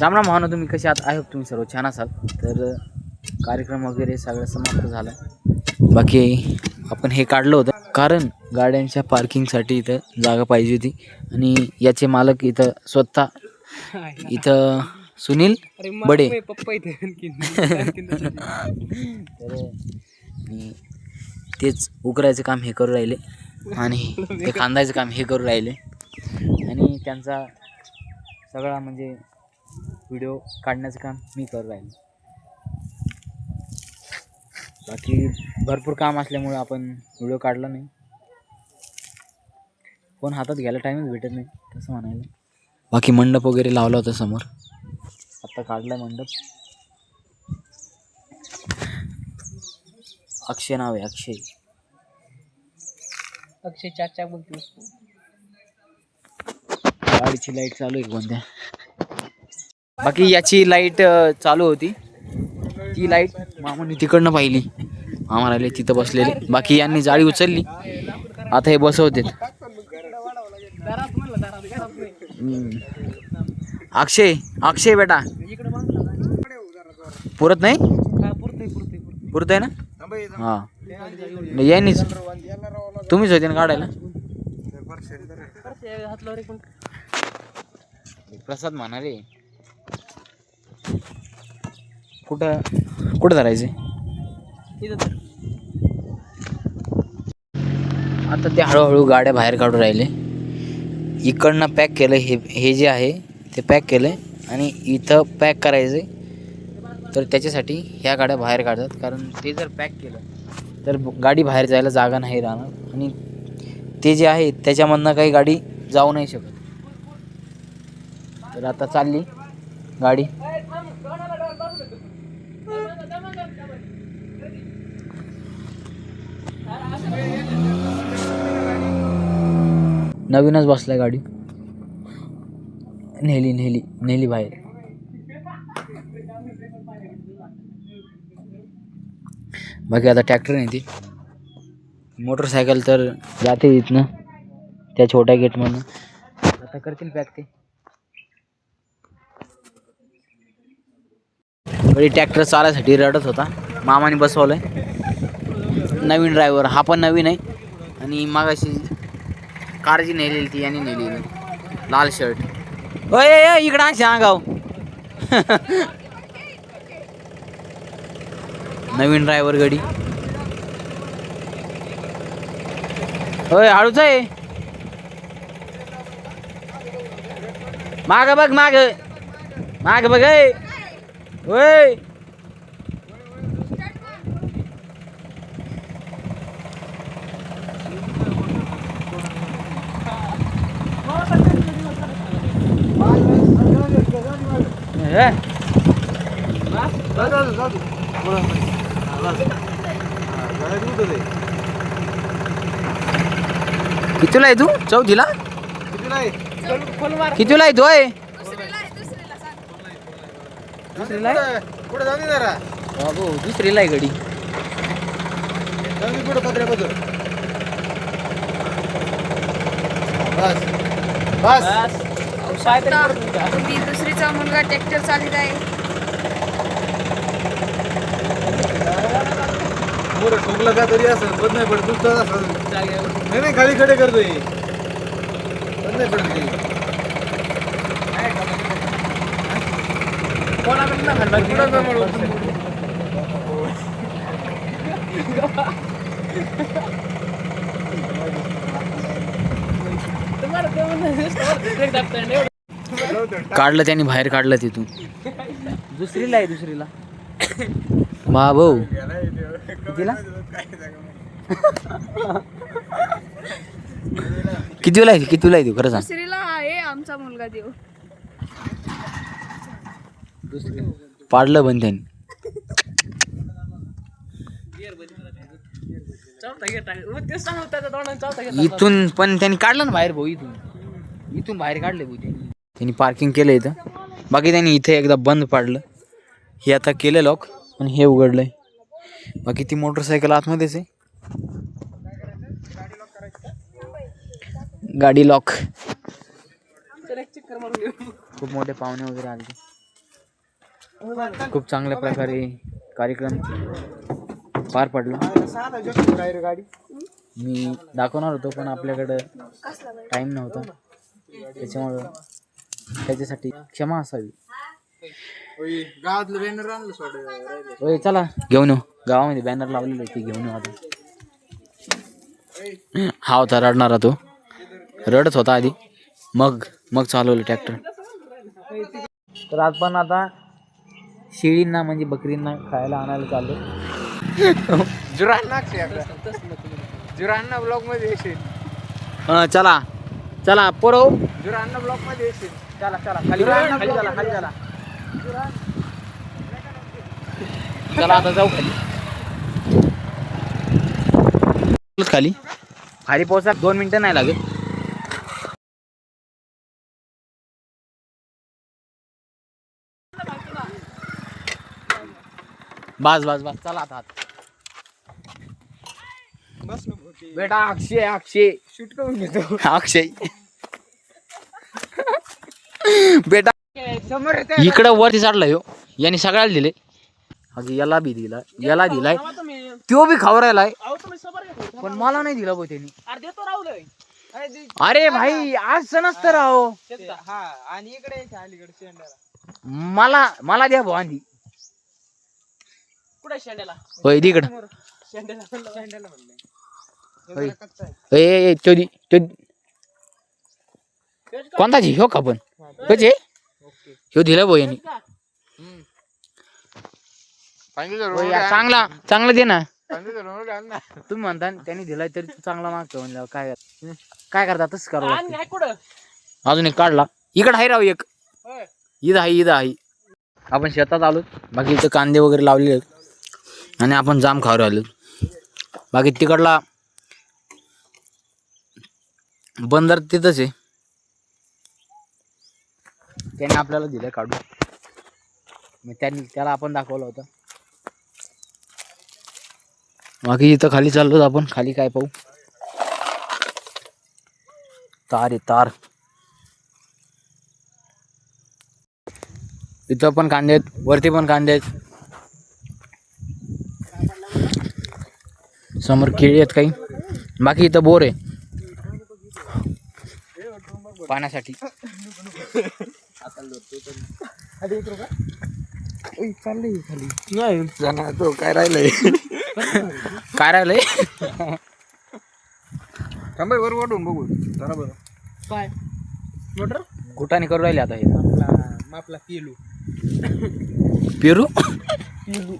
राम राम भावना तुम्ही कसे आहात? आय होप तुम्ही सर्व छान असाल. तर कार्यक्रम वगैरे सगळं समाप्त झाला. बाकी आपण हे काढलं होतं. कारण गाड्यांच्या पार्किंगसाठी इथं जागा पाहिजे होती. आणि याचे मालक इथं स्वतः इथं सुनील बडे. तेच उकरायचं काम हे करू राहिले. आणि ते खांदायचं काम हे करू राहिले. आणि त्यांचा सगळा म्हणजे व्हिडिओ काढण्याचं काम मी करू राहिले. बाकी भरपूर काम असल्यामुळं आपण व्हिडिओ काढला नाही. फोन हातात घ्यायला टाईमच भेटत नाही तसं म्हणायला. बाकी मंडप वगैरे लावला होता समोर? आत्ता काढला मंडप. अक्षय नाव आहे अक्षय. अक्षय चाचा बोलतो गाडीची लाइट चालू आहे कोणत्या? बाकी याची लाइट चालू होती. ती लाइट मामाने तिकडनं पाहिली. मामा राहिले तिथं बसलेले. बाकी यांनी जाळी उचलली. आता हे बसवतेत. अक्षय अक्षय बेटा. पुरत नाही? पुरत आहे ना? हा. यांनीच. तुम्हीच होते ना काढायला? प्रसाद म्हणाले. कुठं? कुठं धरायचे? आता ते हळूहळू गाड्या बाहेर काढून राहिले. इकडनं पॅक केलं हे हे जे आहे ते पॅक केलं आणि इथं पॅक करायचं. तर त्याच्यासाठी ह्या गाड्या बाहेर काढतात. कारण ते जर पॅक केलं तर गाडी बाहेर जायला जागा नाही राहणार. आणि ते जे आहे त्याच्यामधनं काही गाडी जाऊ नाही शकत. तर आता चालली गाडी. नवीनच बसलाय गाडी. नेली नेली नेली बाहेर. बाकी आता ट्रॅक्टर नाही ती. मोटरसायकल तर जाते इथनं. त्या छोट्या गेटमधनं आता करतील पॅक ते. घरी ट्रॅक्टर चालायसाठी रडत होता. मामाने बसवलंय. नवीन ड्रायव्हर हा पण नवीन आहे. आणि मागाशी काळजी नेलेली ती यांनी नेलेली. लाल शर्ट होय ओय, इकडं सांग गाव नवीन ड्रायव्हर गडी. होय हळूच आहे. माग बघ माग. माग बघ ए. होय ए, कितीला आहे तू चौथीला कितीला आहे तू आहे दुसरीला आहे? पुढे जाऊ दे जरा बाबू दुसरीला आहे गडी. जाऊ दे पुढे पत्र्याबद्दल बस. बस. मी दुसरीचा मुलगा ट्रॅक्टर चालित आहे. पुढे ठोकलं का तरी असं बंद नाही पडत. दुसरं असं. नाही नाही खाली खडे करतोय. बंद नाही पडत ते. काढलं त्यांनी बाहेर काढलं तिथून दुसरीला आहे दुसरीला. वा भाऊ. कितीला कितीला आहे? कितीला आहे तू? खरं सांग. दुसरीला आहे आमचा मुलगा देव. पाडलं पण त्यांनी इथून पण त्यांनी काढलं ना बाहेर भाऊ इथून. इथून बाहेर काढले भाऊ त्यांनी. त्यांनी पार्किंग केलं इथं. बाकी त्यांनी इथे एकदा बंद पाडलं. हे आता केलं लॉक पण हे उघडलंय. बाकी ती मोटरसायकल आतमध्येच आहे. गाडी लॉक खूप मोठे पाहुणे वगैरे आले. खूप चांगल्या प्रकारे कार्यक्रम पार पडला. मी दाखवणार होतो पण आपल्याकडं टाईम नव्हता. त्याच्यामुळं त्याच्यासाठी क्षमा असावी. होय चला. घेऊन येऊ. गावामध्ये बॅनर लावलेलं ते घेऊन येऊ आता. हा होता रडणारा तो. रडत होता आधी. मग मग चालवलं ट्रॅक्टर तर आज पण आता शेळींना म्हणजे बकरींना खायला आणायला चाललो ब्लॉकमध्ये येशील. चला. चला पोरो जुरान्ना ब्लॉकमध्ये येशील. चला चला. खाली खाली चला खाली चला चला आता जाऊ खाली. खाली दोन मिनिटं नाही लागत. बस बस बस. चला आता. आता. बस ना बेटा अक्षय अक्षय. शूट करून घेतो. अक्षय. बेटा समोर इकडं वरती चढलाय हो. यांनी सगळ्याला दिले. अगं याला बी दिला. याला दिलाय. तो बी खाऊ राहिलाय पण मला नाही दिला भाऊ त्यांनी. अरे भाई आज नसतं राहो. हा आणि इकडे यायचं अलीकडे शेंडाला. मला मला द्या भाऊ आधी. कुठे शेंड्याला. होय म्हणलं. होय. ए. कोणता जी ह्यो का पण? कचे ह्यो. दिला भाऊ यांनी. होय, चांगला चांगला दे ना. तुम्ही म्हणता ना, त्यांनी दिलाय तरी तू चांगला मागतो म्हणल्यावर काय कर- काय करता? तसंच करू अजून एक काढला. इकडं आहे राव एक. ईद आहे ईद आहे. आपण शेतात आलो. बाकी इथं कांदे वगैरे लावलेले आहेत. आणि आपण जाम खावर आलो बाकी तिकडला बंदर तिथंच आहे. त्याने आपल्याला दिलं काढून. मग त्यांनी त्याला आपण दाखवलं होतं. बाकी इथं खाली चाललो आपण. खाली काय पाहू? तार आहे तार. इथं पण कांदे आहेत वरती पण कांदे आहेत. समोर केळी आहेत काही. बाकी इथं बोर आहे. पाण्यासाठी. नाही जाणार तो. काय राहिलंय? काय राहिलंय? थांबाय वर वाढून बघू. जरा बरं. काय मोटर? कुठाने करू राहिले आता हे. आपला पेलू. पेरू? पेलू.